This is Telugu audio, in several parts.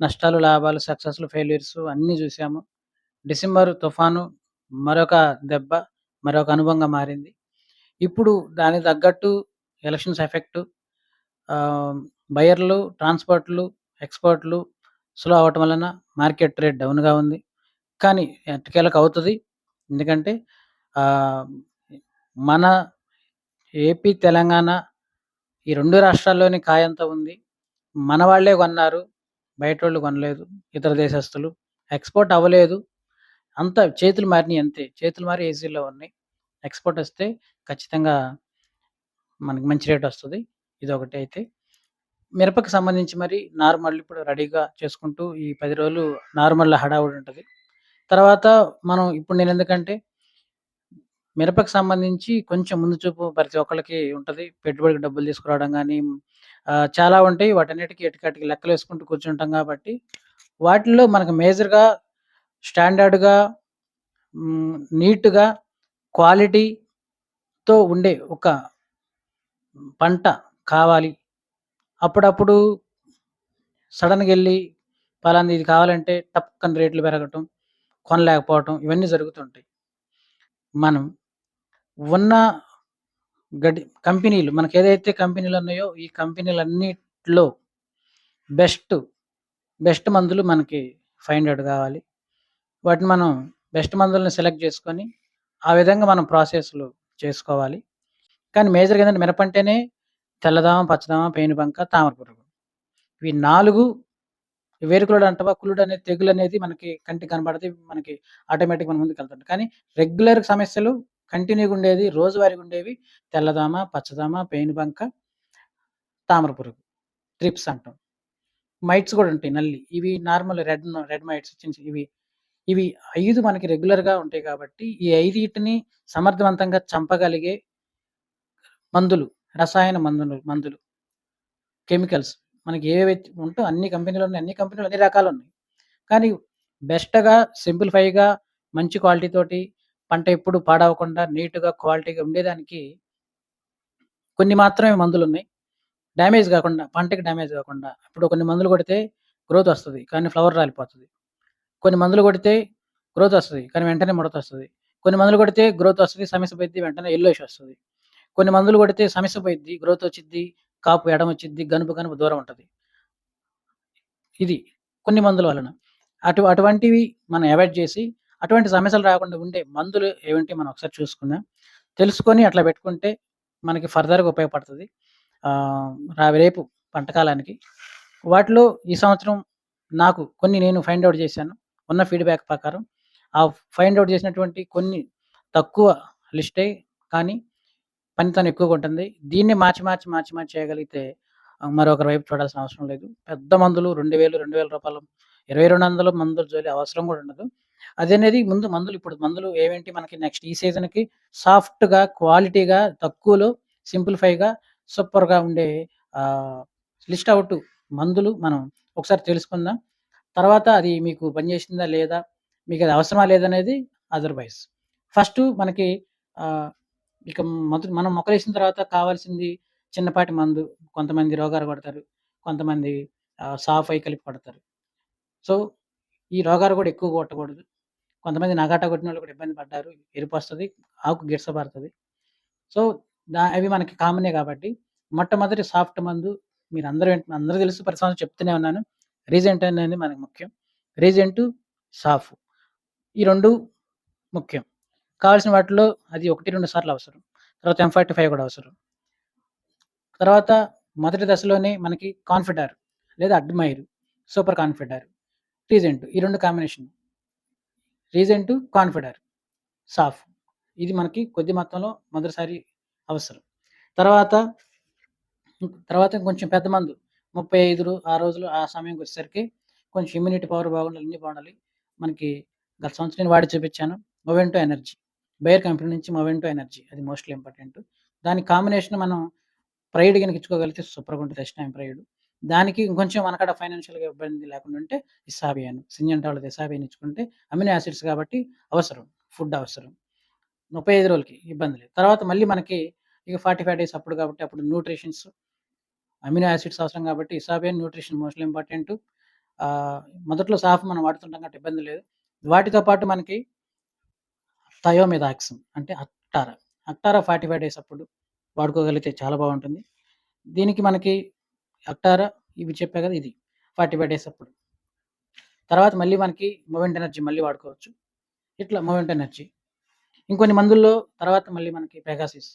నష్టాలు, లాభాలు, సక్సెస్‌లు, ఫెయిల్యూర్స్ అన్నీ చూసాము డిసెంబర్ తుఫాను మరొక దెబ్బ, మరొక అనుభవంగా మారింది. ఇప్పుడు దానికి తగ్గట్టు ఎలక్షన్స్ ఎఫెక్టు బయర్లు, ట్రాన్స్‌పోర్ట్‌లు, ఎక్స్‌పోర్ట్‌లు స్లో అవ్వటం వలన మార్కెట్ రేట్ డౌన్‌గా ఉంది. కానీ ఎట్టకేలకు అవుతుంది ఎందుకంటే మన ఏపీ, తెలంగాణ ఈ రెండు రాష్ట్రాల్లోని కాయంత ఉంది. మన వాళ్ళే కొన్నారు. బయటోళ్ళు కొనలేదు. ఇతర దేశస్తులు. ఎక్స్‌పోర్ట్ అవ్వలేదు. అంతా చేతులు మారినాయి అంతే. చేతులు మారి ఏసీల్లో ఉన్నాయి. ఎక్స్‌పోర్ట్ వస్తే ఖచ్చితంగా మనకి మంచి రేట్ వస్తుంది ఇది ఒకటి అయితే మిరపకు సంబంధించి మరి నార్మల్ ఇప్పుడు రెడీగా చేసుకుంటూ ఈ పది రోజులు నార్మల్ హడావుడి ఉంటుంది తర్వాత మనం ఇప్పుడు నేను ఎందుకంటే మిరపకి సంబంధించి కొంచెం ముందు చూపు ప్రతి ఒక్కళ్ళకి ఉంటుంది పెట్టుబడికి డబ్బులు తీసుకురావడం కానీ చాలా ఉంటాయి. వాటన్నిటికి లెక్కలు వేసుకుంటూ కూర్చుంటాం కాబట్టి వాటిల్లో మనకు మేజర్‌గా స్టాండర్డ్‌గా నీట్‌గా క్వాలిటీతో ఉండే ఒక పంట కావాలి. అప్పుడప్పుడు సడన్గా వెళ్ళి పలాంది ఇది కావాలంటే టప్పుక్కని రేట్లు పెరగటం, కొనలేకపోవటం ఇవన్నీ జరుగుతుంటాయి. మనం ఉన్న గడి కంపెనీలు మనకి ఏదైతే కంపెనీలు ఉన్నాయో ఈ కంపెనీలన్నిట్లో బెస్ట్, బెస్ట్ మందులు మనకి ఫైండ్ అవుట్ కావాలి వాటిని మనం బెస్ట్ మందులను సెలెక్ట్ చేసుకొని ఆ విధంగా మనం ప్రాసెస్‌లు చేసుకోవాలి. కానీ మేజర్‌గా ఏంటంటే మినపంటేనే తెల్లదామ పచ్చదామ పేనుబంక, తామర పురుగు. ఇవి 4 వేరుకుళ్ళు అంటావా? కుళ్ళుడనేది తెగులనేది మనకి కంటికి కనబడితే మనకి ఆటోమేటిక్ మన ముందుకు వెళ్తుంది కానీ రెగ్యులర్ సమస్యలు కంటిన్యూ‌గా ఉండేది, రోజువారీగా ఉండేవి తెల్లదామ పచ్చదామ పెయిన్ పేనుబంక, తామర పురుగు. త్రిప్స్ అంటాం. మైట్స్ కూడా ఉంటాయి నల్లి. ఇవి నార్మల్ రెడ్ రెడ్ మైట్స్ చిన్న ఇవి. ఇవి ఐదు మనకి రెగ్యులర్‌గా ఉంటాయి కాబట్టి, ఈ ఐదుటిని సమర్థవంతంగా చంపగలిగే మందులు, రసాయన మందులు మందులు. కెమికల్స్ మనకి ఏవేవైతే ఉంటో అన్ని కంపెనీలు ఉన్నాయి అన్ని కంపెనీలు అన్ని రకాలు ఉన్నాయి కానీ బెస్ట్‌గా, సింప్లిఫైగా, మంచి క్వాలిటీ తోటి పంట ఎప్పుడు పాడవకుండా నీట్‌గా, క్వాలిటీగా ఉండేదానికి కొన్ని మాత్రమే మందులు ఉన్నాయి డ్యామేజ్ కాకుండా పంటకి డ్యామేజ్ కాకుండా ఇప్పుడు కొన్ని మందులు కొడితే గ్రోత్ వస్తుంది కానీ ఫ్లవర్ రాలిపోతుంది కొన్ని మందులు కొడితే గ్రోత్ వస్తుంది కానీ వెంటనే ముడత వస్తుంది కొన్ని మందులు కొడితే గ్రోత్ వస్తుంది సమస్య పోయిద్ది. వెంటనే ఎల్లోష్ వస్తుంది కొన్ని మందులు కొడితే సమస్య పోయిద్ది. గ్రోత్ వచ్చిద్ది. కాపు ఎడమొచ్చిద్ది. గనుపు గనుపు దూరం ఉంటుంది ఇది కొన్ని మందుల వలన. అటు అటువంటివి మనం అవాయిడ్ చేసి అటువంటి సమస్యలు రాకుండా ఉండే మందులు ఏమిటి మనం ఒకసారి చూసుకుందాం. తెలుసుకొని అట్లా పెట్టుకుంటే మనకి ఫర్దర్‌గా ఉపయోగపడుతుంది రా రేపు పంట కాలానికి. వాటిలో ఈ సంవత్సరం నాకు కొన్ని నేను ఫైండ్ అవుట్ చేశాను ఉన్న ఫీడ్‌బ్యాక్ ప్రకారం. ఆ ఫైండ్ అవుట్ చేసినటువంటి కొన్ని తక్కువ లిస్టే కానీ పనితనం ఎక్కువగా ఉంటుంది. దీన్ని మార్చి, మార్చి, మార్చి, మార్చి చేయగలిగితే మరొకరి వైపు చూడాల్సిన అవసరం లేదు. పెద్ద మందులు 2000, 2000 రూపాయలు ఇరవై రెండు వందల మందులు జోలి అవసరం కూడా ఉండదు. అదనేది ముందు మందులు ఇప్పుడు మందులు ఏవేంటి మనకి నెక్స్ట్ ఈ సీజన్‌కి సాఫ్ట్‌గా, క్వాలిటీగా, తక్కువలో సింప్లిఫైగా, సూపర్‌గా ఉండే లిస్ట్ అవుట్ మందులు మనం ఒకసారి తెలుసుకుందాం. తర్వాత అది మీకు పనిచేసిందా లేదా? మీకు అది అవసరమా లేదనేది అదర్వైజ్ ఫస్ట్ మనకి ఇక మొదట మనం మొక్కలేసిన తర్వాత కావాల్సింది చిన్నపాటి మందు. కొంతమంది రోగాలు కొడతారు. కొంతమంది సాఫ్ అయి కలిపి కొడతారు. సో, ఈ రోగాలు కూడా ఎక్కువ కొట్టకూడదు. కొంతమంది నాగాటా కొట్టిన వాళ్ళు కూడా ఇబ్బంది పడ్డారు. ఎరుపు వస్తుంది ఆకు పడుతుంది సో, దా అవి మనకి కామనే కాబట్టి మొట్టమొదటి సాఫ్ట్ మందు మీరు అందరూ అందరూ తెలుసు ప్రతి సంవత్సరం చెప్తూనే ఉన్నాను. రీజెంట్ అనేది మనకు ముఖ్యం. రీజెంటు, సాఫ్. ఈ రెండు ముఖ్యం. కావాల్సిన వాటిలో అది 1, 2 సార్లు అవసరం. తర్వాత ఎం45 కూడా అవసరం. తర్వాత మొదటి దశలోనే మనకి కాన్ఫిడర్ లేదా అడ్మైర్, సూపర్ కాన్ఫిడర్ రీజెంట్ ఈ రెండు కాంబినేషన్. రీసెంట్ కాన్ఫిడర్ సాఫ్. ఇది మనకి కొద్ది మొత్తంలో మొదటిసారి అవసరం. తర్వాత తర్వాత కొంచెం పెద్ద మందు 35 రు ఆ రోజులు ఆ సమయంకి వచ్చేసరికి కొంచెం ఇమ్యూనిటీ పవర్ బాగుండాలి. అన్ని బాగుండాలి. మనకి గత సంవత్సరం నేను వాడి చూపించాను మొవెంటో ఎనర్జీ. బయర్ కంపెనీ నుంచి మొవెంటో ఎనర్జీ. అది మోస్ట్‌లీ ఇంపార్టెంట్. దాని కాంబినేషన్ మనం ప్రైడ్ గనుక ఇచ్చుకోగలిగితే సూపర్‌గా ఉంటుంది ఎస్టామ్ ప్రైడ్. దానికి ఇంకొంచెం మనకాడ ఫైనాన్షియల్‌గా ఇబ్బంది లేకుండా ఉంటే ఇసాబియాన్, సింజంటా ఇసాబియాన్ ఇచ్చుకుంటే అమినో యాసిడ్స్ కాబట్టి అవసరం. ఫుడ్ అవసరం. 35 రోజులకి ఇబ్బంది లేదు. తర్వాత మళ్ళీ మనకి ఇక 45 డేస్ అప్పుడు కాబట్టి అప్పుడు న్యూట్రిషన్స్, అమినో యాసిడ్స్ అవసరం కాబట్టి ఇసాబియన్ న్యూట్రిషన్ మోస్ట్ ఇంపార్టెంట్ మొదట్లో సాఫ్ మనం వాడుతుంటాం కాబట్టి ఇబ్బంది లేదు. వాటితో పాటు మనకి థయోమిదాక్సిన్ అంటే అక్టారా. అక్టారా 45 డేస్ అప్పుడు వాడుకోగలిగితే చాలా బాగుంటుంది దీనికి మనకి అక్టారా ఇవి చెప్పా కదా! ఇది 45 డేస్ అప్పుడు. తర్వాత మళ్ళీ మనకి మూవెంట్ ఎనర్జీ మళ్ళీ వాడుకోవచ్చు. ఇట్లా మూవెంట్ ఎనర్జీ. ఇంకొన్ని మందుల్లో తర్వాత మళ్ళీ మనకి పెగాసిస్.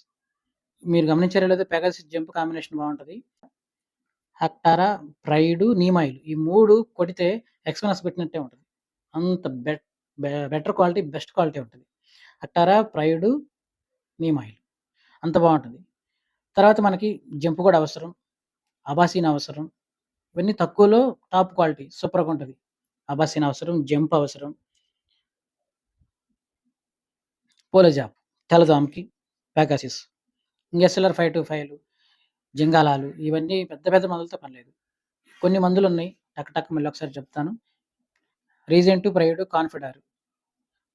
మీరు గమనించారో లేదో పెగాసిస్ జంప్ కాంబినేషన్ బాగుంటుంది హక్టారా ప్రైడు, నీమాయిల్ ఈ మూడు కొడితే ఎక్స్‌వనస్ పెట్టినట్టే ఉంటుంది అంత బెట్ బె బెటర్ క్వాలిటీ, బెస్ట్ క్వాలిటీ ఉంటుంది హక్టారా ప్రైడు, నీమాయిల్ అంత బాగుంటుంది తర్వాత మనకి జంప్ కూడా అవసరం. అబాసిన్ అవసరం. ఇవన్నీ తక్కువలో టాప్ క్వాలిటీ సూపర్గా ఉంటుంది అబాసిన్ అవసరం, జంప్ అవసరం. పోలోజాప్ తెల్లదోమకి, పెగాసిస్. ఎస్ఎల్ఆర్ 525లు, జింగాలాలు ఇవన్నీ పెద్ద పెద్ద మందులతో పనిలేదు కొన్ని మందులు ఉన్నాయి టక్ టక్ మళ్ళీ ఒకసారి చెప్తాను. రీజెంట్, ప్రైడ్, కాన్ఫిడారు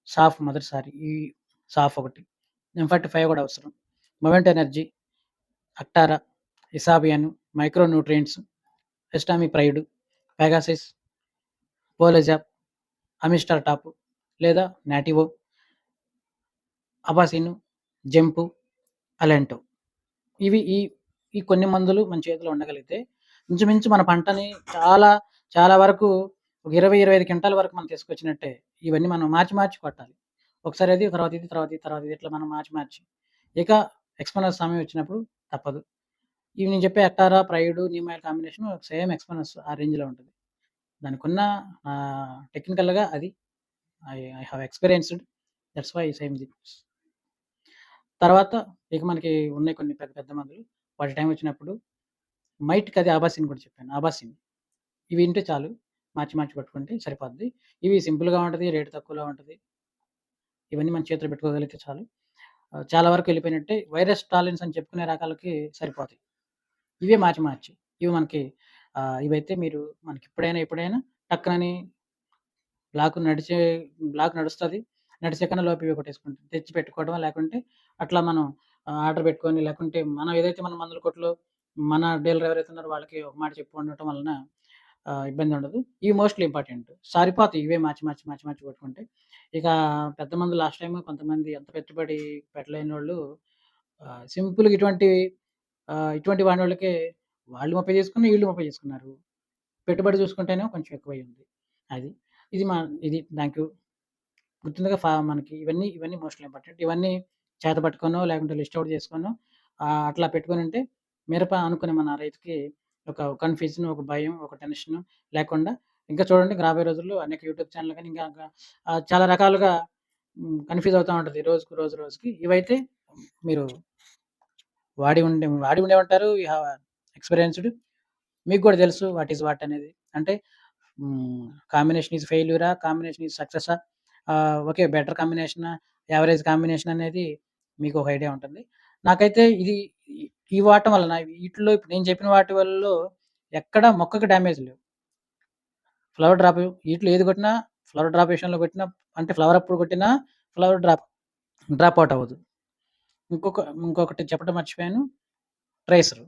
సాఫ్ మొదటిసారి ఈ సాఫ్ ఒకటి. ఎం45 కూడా అవసరం. Moment energy, Actara, Isabion, micro nutrients, ఎస్టామి Pride, Pegasus, పోలెజాప్ అమిస్టార్ టాప్ లేదా నాటివో, అబాసిన్, జంపు, అలెంటో. ఇవి ఈ ఈ కొన్ని మందులు మన చేతిలో ఉండగలిగితే ఇంచుమించు మన పంటని చాలా చాలా వరకు ఒక 20, 25 క్వింటాల వరకు మనం తీసుకొచ్చినట్టే. ఇవన్నీ మనం మార్చి మార్చి కొట్టాలి. ఒకసారి అది, తర్వాత ఇది, తర్వాత ఇది, తర్వాత ఇది ఇట్లా మనం మార్చి మార్చి. ఇక ఎక్స్‌వనస్ సమయం వచ్చినప్పుడు తప్పదు. ఇవి నేను చెప్పే Actara, Pride, neem oil combination same ఎక్స్‌వనస్ ఆ రేంజ్‌లో ఉంటుంది దానికున్న టెక్నికల్‌గా అది I I have experienced. That's why same this. తర్వాత ఇక మనకి ఉన్నాయి కొన్ని పెద్ద పెద్ద మందులు. వాటి టైం వచ్చినప్పుడు మైట్‌కి అది ఆబాసిన్ కూడా చెప్పాను. ఆబాసిన్ ఇవి వింటే చాలు. మార్చి మార్చి పట్టుకుంటే సరిపోద్ది. ఇవి సింపుల్‌గా ఉంటుంది రేటు తక్కువలో ఉంటుంది ఇవన్నీ మన చేతిలో పెట్టుకోగలిగితే చాలు. చాలా వరకు వెళ్ళిపోయినట్టే. వైరస్ టాలెన్స్ అని చెప్పుకునే రకాలకి సరిపోతాయి. ఇవే మార్చి మార్చి. ఇవి మనకి ఇవైతే మీరు మనకి ఎప్పుడైనా ఎప్పుడైనా టక్కనని బ్లాక్ నడిచే బ్లాక్ నడుస్తుంది నడి సెకండ్ లోపు ఇవి కొట్టేసుకుంటాం. తెచ్చి పెట్టుకోవడం లేకుంటే అట్లా మనం ఆర్డర్ పెట్టుకొని లేకుంటే మనం ఏదైతే మన మందుల కొట్లు మన డీలర్ ఎవరైతే ఉన్నారో వాళ్ళకి ఒక మాట చెప్పు ఉండటం వలన ఇబ్బంది ఉండదు. ఇవి మోస్ట్‌లీ ఇంపార్టెంట్. సరిపోతాయి ఇవే మార్చి మార్చి, మార్చి మార్చి కొట్టుకుంటే. ఇక పెద్ద మంది లాస్ట్ టైం కొంతమంది ఎంత పెట్టుబడి పెట్టలేనోళ్ళు వాళ్ళు సింపుల్‌గా ఇటువంటివి ఇటువంటి వాడి వాళ్ళకి వాళ్ళు 30 చేసుకుని, వీళ్ళు 30 చేసుకున్నారు. పెట్టుబడి చూసుకుంటేనే కొంచెం ఎక్కువయ్యింది. అది. ఇది మా ఇది థ్యాంక్ యూ. గుర్తుందిగా ఫా మనకి ఇవన్నీ, ఇవన్నీ మోస్ట్‌లీ ఇంపార్టెంట్. ఇవన్నీ చేత పట్టుకోనో లేకుంటే లిస్ట్ అవుట్ చేసుకునో అట్లా పెట్టుకొని ఉంటే మిరప అనుకునే మన రైతుకి ఒక కన్‌ఫ్యూజన్, ఒక భయం, ఒక టెన్షన్ లేకుండా ఇంకా చూడండి రాబోయే రోజుల్లో అనేక యూట్యూబ్ ఛానల్ కానీ ఇంకా చాలా రకాలుగా కన్‌ఫ్యూజ్ అవుతూ ఉంటుంది రోజుకు రోజు రోజుకి. ఇవైతే మీరు వాడి ఉండే వాడి ఉండేమంటారు యూ హ్యావ్ ఎక్స్‌పీరియన్స్‌డ్. మీకు కూడా తెలుసు వాట్ ఈస్ వాట్ అనేది. అంటే కాంబినేషన్ ఈజ్ ఫెయిల్యూరా? కాంబినేషన్ ఈస్ సక్సెసా? ఓకే. బెటర్ కాంబినేషనా? యావరేజ్ కాంబినేషన్ అనేది మీకు ఒక ఐడియా ఉంటుంది. నాకైతే ఇది ఈ వాటం వలన వీటిలో ఇప్పుడు నేను చెప్పిన వాటి వల్ల ఎక్కడ మొక్కకు డ్యామేజ్ లేవు. ఫ్లవర్ డ్రాప్ వీటిలో ఏది కొట్టినా ఫ్లవర్ డ్రాప్ విషయంలో కొట్టినా అంటే ఫ్లవర్ అప్పుడు కొట్టినా ఫ్లవర్ డ్రాప్ డ్రాప్ అవుట్ అవ్వదు. ఇంకొక ఇంకొకటి చెప్పడం మర్చిపోయాను. Tracer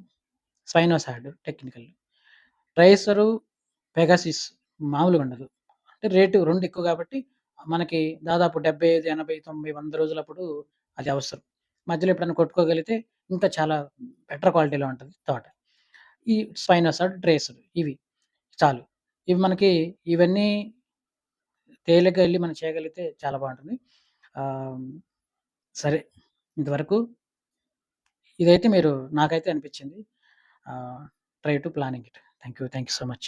spinosad technical. Tracer Pegasus మామూలుగా ఉండదు. అంటే రేటు రెండు ఎక్కువ కాబట్టి మనకి దాదాపు 75, 80, 90, 100 రోజులప్పుడు అది అవసరం. మధ్యలో ఎప్పుడైనా కొట్టుకోగలిగితే ఇంకా చాలా బెటర్ క్వాలిటీలో ఉంటుంది తోట. ఈ స్పైనోసాడ్, ట్రేసర్ ఇవి చాలు. ఇవి మనకి ఇవన్నీ తేలిక వెళ్ళి మనం చేయగలిగితే చాలా బాగుంటుంది సరే ఇంతవరకు ఇదైతే మీరు నాకైతే అనిపించింది. Try to planning it. Thank you. Thank you so much.